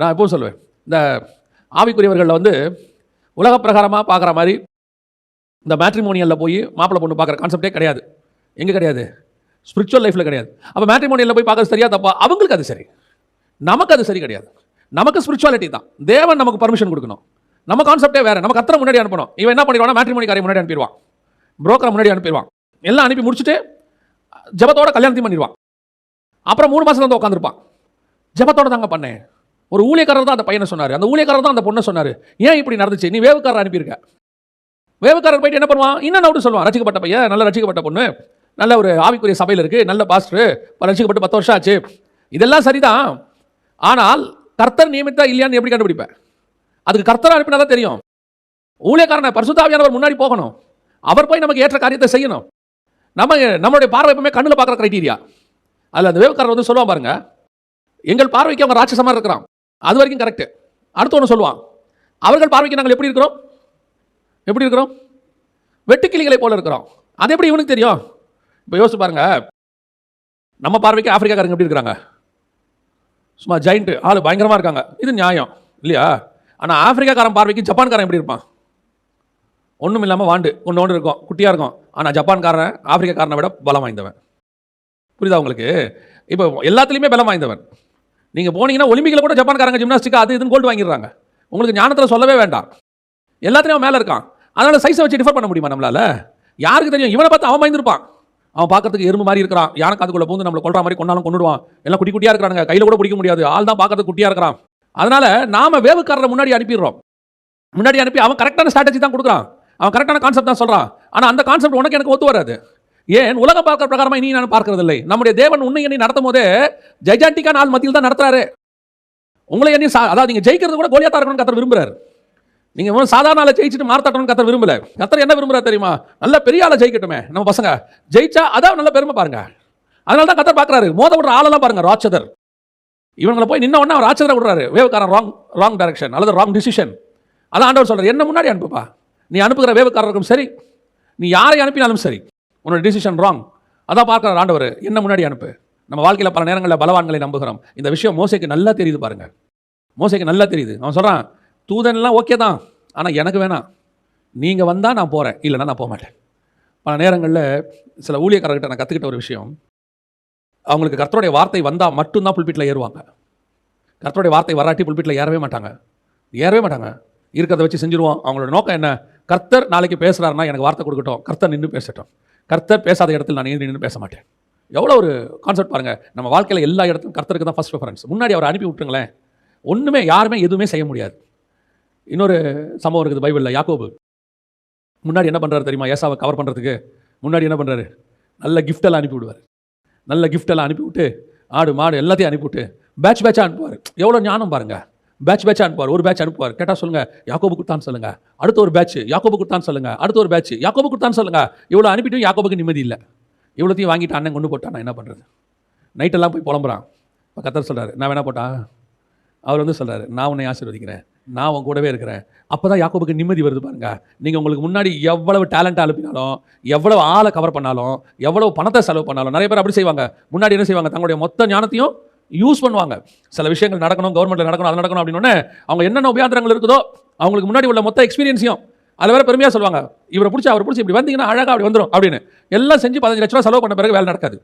நான் எப்பவும் சொல்லுவேன். இந்த ஆவிக்குரியவர்களில் வந்து உலக பிரகாரமாக பார்க்குற மாதிரி இந்த மேட்ரிமோனியலில் போய் மாப்பிள்ளை பொண்ணு பார்க்குற கான்செப்டே கிடையாது. எங்கே கிடையாது? ஸ்பிரிச்சுவல் லைஃப்பில் கிடையாது. அப்போ மேட்ரிமோனியலில் போய் பார்க்குறது சரியா தப்பா? அவங்களுக்கு அது சரி. நமக்கு அது சரி கிடையாது. நமக்கு ஸ்பிரிச்சுவாலிட்டி தான். தேவன் நமக்கு பர்மிஷன் கொடுக்கணும். நம்ம கான்செப்டே வேறு. நம்ம அத்தனை முன்னாடி அனுப்பணும். இவன் என்ன பண்ணிடுவானா மேட்ரிமோனி காரை முன்னாடி அனுப்பிடுவான். புரோக்கரை முன்னாடி அனுப்பிடுவான். எல்லாம் அனுப்பி முடிச்சுட்டு ஜபத்தோட கல்யாணத்தையும் பண்ணிடுவான். அப்புறம் மூணு மாதம் வந்து உட்காந்துருப்பான் ஜபத்தோட தாங்க பண்ணேன். ஒரு ஊழியக்காரர் தான் அந்த பையனை சொன்னார். அந்த ஊழியக்காரர் தான் அந்த பொண்ணை சொன்னார். ஏன் இப்படி நடந்துச்சு? நீ வேவுக்காரர் அனுப்பியிருக்க. வேவுக்காரர் போயிட்டு என்ன பண்ணுவான்? இன்னும் நோட்டு சொல்லுவான் ரசிக்கப்பட்ட பையன் நல்ல ரசிக்கப்பட்ட பொண்ணு நல்ல ஒரு ஆவிக்குரிய சபையில் இருக்குது நல்ல பாஸ்டர் ரசிக்கப்பட்டு பத்து வருஷம் ஆச்சு. இதெல்லாம் சரிதான். ஆனால் கர்த்தர் நியமித்தா இல்லையான்னு எப்படி கண்டுபிடிப்பேன் அதுக்கு கர்த்தர் அனுப்பினா தான் தெரியும். ஊழியக்காரனை பரிசுத்தாவியானவர் முன்னாடி போகணும். அவர் போய் நமக்கு ஏற்ற காரியத்தை செய்யணும். நம்ம நம்மளுடைய பார்வை எப்பவுமே கண்ணில் பார்க்குற க்ரைட்டீரியா அதில் அந்த வேவுக்காரர் வந்து சொல்லுவான் பாருங்க எங்கள் பார்வைக்கு அவங்க ராட்சசமாக இருக்கிறான். அது வரைக்கும் கரெக்டு அடுத்து ஒன்று சொல்லுவான். அவர்கள் பார்வைக்கு நாங்கள் எப்படி இருக்கிறோம்? எப்படி இருக்கிறோம்? வெட்டுக்கிளிகளை போல இருக்கிறோம். அது எப்படி இவனுக்கு தெரியும்? இப்போ யோசிச்சு பாருங்க. நம்ம பார்வைக்கு ஆப்பிரிக்காக்காரங்க எப்படி இருக்கிறாங்க? சும்மா ஜெயிண்ட்டு ஆள் பயங்கரமாக இருக்காங்க. இது நியாயம். இல்லையா? ஆனால் ஆப்பிரிக்காக்காரன் பார்வைக்கு ஜப்பான்காரன் எப்படி இருப்பான்? ஒன்றும் இல்லாமல் வாண்டு. ஒன்று ஒன்று இருக்கும். குட்டியாக இருக்கும். ஆனால் ஜப்பான்காரன் ஆப்பிரிக்காக்காரனை விட பலம் வாய்ந்தவன். புரியுதா உங்களுக்கு? இப்போ எல்லாத்துலேயுமே பலம் வாய்ந்தவன். நீங்கள் போனீங்கன்னா ஒலிம்பிக்கில் கூட ஜப்பான்காரங்க ஜிம்னாஸ்டிக் அது இதுன்னு கோல்டு வாங்கிடுறாங்க. உங்களுக்கு ஞானத்தில் சொல்லவே வேண்டாம். எல்லாத்துலேயும் அவன் மேலே இருக்கான். அதனால் சைஸை வச்சு டிஃபர் பண்ண முடியுமா நம்மளால்? யாருக்கு தெரியும்? இவனை பார்த்து அவன் பயந்துருப்பான். அவன் பார்க்கறதுக்கு எறும்பு மாதிரி இருக்கிறான். யானை அதுக்குள்ளே பூந்து நம்மளை கொள்ற மாதிரி கொண்டாலும் கொண்டுடுவான் எல்லாம் குட்டி குட்டியாக இருக்கிறாங்க கையில் கூட பிடிக்க முடியாது. ஆள் தான் பார்க்கறதுக்கு குட்டியாக இருக்கிறான். அதனால் நாம் வேவுக்காரரை முன்னாடி அனுப்பிடுறோம். முன்னாடி அனுப்பி அவன் கரெக்டான ஸ்ட்ராட்டஜி தான் கொடுக்குறான். அவன் கரெக்டான கான்செப்ட் தான் சொல்கிறான் ஆனால் அந்த கான்செப்ட் உனக்கு எனக்கு ஒத்து வராது. ஏன்? உலக பார்க்கிற பிரகாரமாக இனி நான் பார்க்கறதில்லை. நம்முடைய தேவன் உன்னை என்னை நடத்தும் போதே ஜெய்ஜாண்டிக்கான ஆள் மத்தியில் தான் நடத்துறாரு. உங்களை என்னை சா- அதாவது நீங்கள் ஜெயிக்கிறது கூட கோலியாத்தா இருக்கணும்னு கத்தர் விரும்புறாரு. நீங்கள் சாதாரண ஆளை ஜெயிச்சுட்டு மார்த்தாட்டணும்னு கத்தர் விரும்பல. கத்தர் என்ன விரும்புறாரு தெரியுமா? நல்ல பெரிய ஆளை ஜெயிக்கட்டுமே. நம்ம பசங்க ஜெயிச்சா அதான் நல்ல பெருமை பாருங்க. அதனால தான் கத்தர் பார்க்குறாரு. மோத விடுற ஆளெல்லாம் பாருங்க ராட்சதர். இவங்களை போய் நின்ன உடனே அவர் ராட்சதரை விடுறாரு. வேவுக்காரன் ராங் ராங் டைரக்ஷன் அல்லது ராங் டிசிஷன் அதான் ஆண்டவர் சொல்கிறார் என்ன முன்னாடி அனுப்புப்பா? நீ அனுப்புகிற வேவுக்காரருக்கும் சரி நீ யாரை அனுப்பினாலும் சரி. உன்னோட டிசிஷன் ராங் அதான் பார்க்குற ஆண்டவர். என்ன முன்னாடி அனுப்பு? நம்ம வாழ்க்கையில் பல நேரங்களில் பலவான்களை நம்புகிறோம். இந்த விஷயம் மோசைக்கு நல்லா தெரியுது பாருங்கள் மோசைக்கு நல்லா தெரியுது. அவன் சொல்கிறான் தூதன்லாம் ஓகே தான். ஆனால் எனக்கு வேணாம். நீங்கள் வந்தால் நான் போகிறேன் இல்லைன்னா நான் போக மாட்டேன் பல நேரங்களில் சில ஊழியக்காரர்கிட்ட நான் கற்றுக்கிட்ட ஒரு விஷயம். அவங்களுக்கு கர்த்தருடைய வார்த்தை வந்தால் மட்டும்தான் புல்பீட்டில் ஏறுவாங்க. கர்த்தருடைய வார்த்தை வராட்டி புல்பீட்டில் ஏறவே மாட்டாங்க. ஏறவே மாட்டாங்க. இருக்கிறத வச்சு செஞ்சுருவோம். அவங்களோட நோக்கம் என்ன? கர்த்தர் நாளைக்கு பேசுகிறாருன்னா எனக்கு வார்த்தை கொடுக்கட்டும். கர்த்தர் நின்று பேசட்டும். கர்த்தர் பேசாத இடத்துல நான் நின்று நின்று பேச மாட்டேன் எவ்வளோ ஒரு கான்செப்ட் பாருங்கள் நம்ம வாழ்க்கையில் எல்லா இடத்துலையும் கர்த்தருக்கு தான் ஃபஸ்ட் ப்ரிஃபரன்ஸ் முன்னாடி அவரை அனுப்பி விட்டுருங்களேன். ஒன்றுமே யாருமே எதுவுமே செய்ய முடியாது. இன்னொரு சம்பவம் இருக்குது பைபிளில் யாக்கோபு. முன்னாடி என்ன பண்ணுறாரு தெரியுமா? ஏசாவை கவர் பண்ணுறதுக்கு முன்னாடி என்ன பண்ணுறாரு நல்ல கிஃப்டெல்லாம் அனுப்பி விடுவார். நல்ல கிஃப்டெல்லாம் அனுப்பிவிட்டு ஆடு மாடு எல்லாத்தையும் அனுப்பிவிட்டு பேட்ச் பேட்சாக அனுப்புவார். எவ்வளோ ஞானம் பாருங்கள் பேட்ச் பேட்ச் அனுப்புவார். ஒரு பேட்ச் அனுப்புவார். கேட்டால் சொல்லுங்கள் யாக்கோபு கொடுத்தான்னு சொல்லுங்கள் அடுத்த ஒரு பேட்ச் யாக்கோபு கொடுத்தான்னு சொல்லுங்க. அடுத்த ஒரு பேட்ச் யாக்கோபு கொடுத்தான்னு சொல்லுங்கள் இவ்வளோ அனுப்பிட்டும் யாக்கோபுக்கு நிம்மதி இல்லை. இவ்வளோத்தையும் வாங்கிட்டு அண்ணன் கொண்டு போட்டான்? நான் என்ன பண்ணுறது நைட்டெல்லாம் போய் புலம்புறான். இப்போ கத்தர் சொல்கிறாரு நான் வேணா போட்டா? அவர் வந்து சொல்கிறார் நான் உன்னை ஆசீர்வதிக்கிறேன். நான் உன் கூடவே இருக்கிறேன். அப்போ தான் யாக்கோபுக்கு நிம்மதி வருது பாருங்க. நீங்கள் உங்களுக்கு முன்னாடி எவ்வளவு டேலண்ட் அனுப்பினாலும் எவ்வளவு ஆளை கவர் பண்ணாலும் எவ்வளவு பணத்தை செலவு பண்ணாலும் நிறைய பேர் அப்படி செய்வாங்க. முன்னாடி என்ன செய்வாங்க? தங்களுடைய மொத்த ஞானத்தையும் யூஸ் பண்ணுவாங்க. சில விஷயங்கள் நடக்கணும் கவர்மெண்ட்டில் நடக்கணும் அது நடக்கணும் அப்படின்னு அவங்க என்னென்ன உபயாந்திரங்கள் இருக்குதோ அவங்களுக்கு முன்னாடி உள்ள மொத்த எக்ஸ்பீரியன்ஸையும் அதில் வேற பெருமையாக சொல்லுவாங்க. இவரை பிடிச்சி அவர் பிடிச்சி இப்படி வந்தீங்கன்னா அழகாக அப்படி வந்துடும் அப்படின்னு. எல்லாம் செஞ்சு பதினஞ்சு லட்ச ரூபா செலவு பண்ண பிறகு வேலை நடக்காது.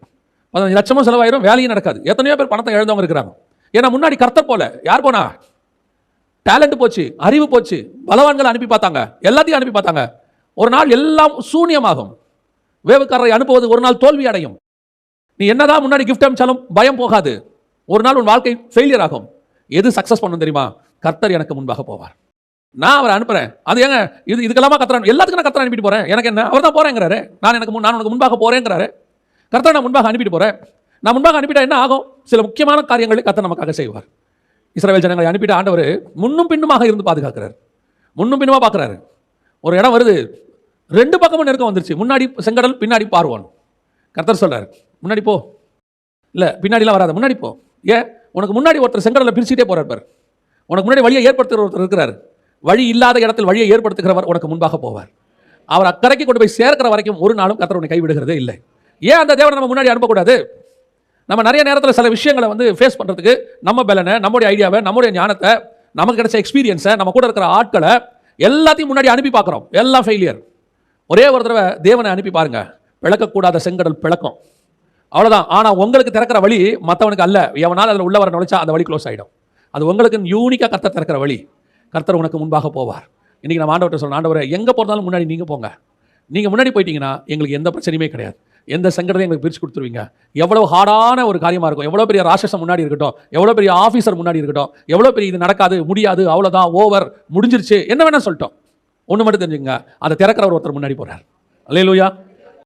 பதினஞ்சு லட்சமும் செலவாயிரும் வேலையும் நடக்காது. எத்தனையோ பேர் பணத்தை எழுந்தவங்க இருக்கிறாங்க. ஏன்னா முன்னாடி கர்த்தர் போல யார் போனா? டேலண்ட் போச்சு அறிவு போச்சு பலவான்களை அனுப்பி பார்த்தாங்க. எல்லாத்தையும் அனுப்பி பார்த்தாங்க. ஒரு நாள் எல்லாம் சூனியமாகும். வேவுக்காரரை அனுப்புவது ஒரு நாள் தோல்வி அடையும். நீ என்னதான் முன்னாடி கிஃப்ட் அனுப்பிச்சாலும் பயம் போகாது. ஒரு நாள் உன் வாழ்க்கை ஃபெயிலியர் ஆகும். எது சக்ஸஸ் பண்ணும் தெரியுமா? கர்த்தர் எனக்கு முன்பாக போவார். நான் அவரை அனுப்புறேன். அது ஏங்க? இது இதுக்கெல்லாமா கத்திர எல்லாத்துக்கும் நான் கத்திர அனுப்பிட்டு போறேன். எனக்கு என்ன? அவர் தான் போறேங்கிறாரு. நான் எனக்கு முன்- நான் உனக்கு முன்பாக போறேங்கிறாரு. கர்த்தர் நான் முன்பாக அனுப்பிட்டு போறேன். நான் முன்பாக அனுப்பிட்டா என்ன ஆகும்? சில முக்கியமான காரியங்களை கர்த்தர் நமக்காக செய்வார். இஸ்ரேல் ஜனங்களை அனுப்பிட்ட ஆண்டவர் முன்னும் பின்னுமாக இருந்து பாதுகாக்கிறார். முன்னும் பின்னுமா பார்க்குறாரு ஒரு இடம் வருது. ரெண்டு பக்கமும் நெருக்கம் வந்துருச்சு. முன்னாடி செங்கடல் பின்னாடி பார்வோன். கர்த்தர் சொல்றாரு முன்னாடி போ. இல்லை பின்னாடிலாம் வராது. முன்னாடி போ. ஏன் உனக்கு முன்னாடி ஒருத்தர் செங்கடலை பிரிச்சுட்டே போகிறார் பார். உனக்கு முன்னாடி வழியை ஏற்படுத்துகிற ஒருத்தர் இருக்கிறார். வழி இல்லாத இடத்தில் வழியை ஏற்படுத்துகிறவர் உனக்கு முன்பாக போவார். அவர் அக்கறைக்கு கொண்டு போய் சேர்க்கிற வரைக்கும் ஒரு நாளும் கத்தர் உன்னை கைவிடுகிறதே இல்லை. ஏன் அந்த தேவனை நம்ம முன்னாடி அனுப்பக்கூடாது? நம்ம நிறைய நேரத்தில் சில விஷயங்களை வந்து ஃபேஸ் பண்ணுறதுக்கு நம்ம பலனை நம்முடைய ஐடியாவை நம்முடைய ஞானத்தை நமக்கு கிடைச்ச எக்ஸ்பீரியன்ஸை நம்ம கூட இருக்கிற ஆட்களை எல்லாத்தையும் முன்னாடி அனுப்பி பார்க்குறோம். எல்லாம் ஃபெயிலியர் ஒரே ஒரு தடவை தேவனை அனுப்பி பாருங்கள் பிளக்கக்கூடாத செங்கடல் பிளக்கம். அவ்வளோதான் ஆனால் உங்களுக்கு திறக்கிற வழி மற்றவனுக்கு அல்ல. எவனால் அதில் உள்ள வர நுழைச்சா அந்த வழி க்ளோஸ் ஆகிடும் அது உங்களுக்கு யூனிக்காக கர்த்தர் திறக்கிற வழி. கர்த்தர் உனக்கு முன்பாக போவார். இன்றைக்கி நம்ம ஆண்டவர்கிட்ட சொல்ல ஆண்டவரை எங்கே போகிறதாலும் முன்னாடி நீங்கள் போங்க. நீங்கள் முன்னாடி போயிட்டீங்கன்னா எங்களுக்கு எந்த பிரச்சனையுமே கிடையாது. எந்த சங்கடத்தையும் எங்களுக்கு பிரித்து கொடுத்துருவீங்க. எவ்வளோ ஹார்டான ஒரு காரியமாக இருக்கும். எவ்வளோ பெரிய ராட்சசம் முன்னாடி இருக்கட்டும். எவ்வளோ பெரிய ஆஃபீஸர் முன்னாடி இருக்கட்டும். எவ்வளோ பெரிய இது நடக்காது முடியாது அவ்வளோதான் ஓவர் முடிஞ்சிருச்சு. என்ன வேணால் சொல்லிட்டோம். ஒன்று மட்டும் தெரிஞ்சுங்க அதை திறக்கிறவர் ஒருத்தர் முன்னாடி போகிறார் அல்லேலூயா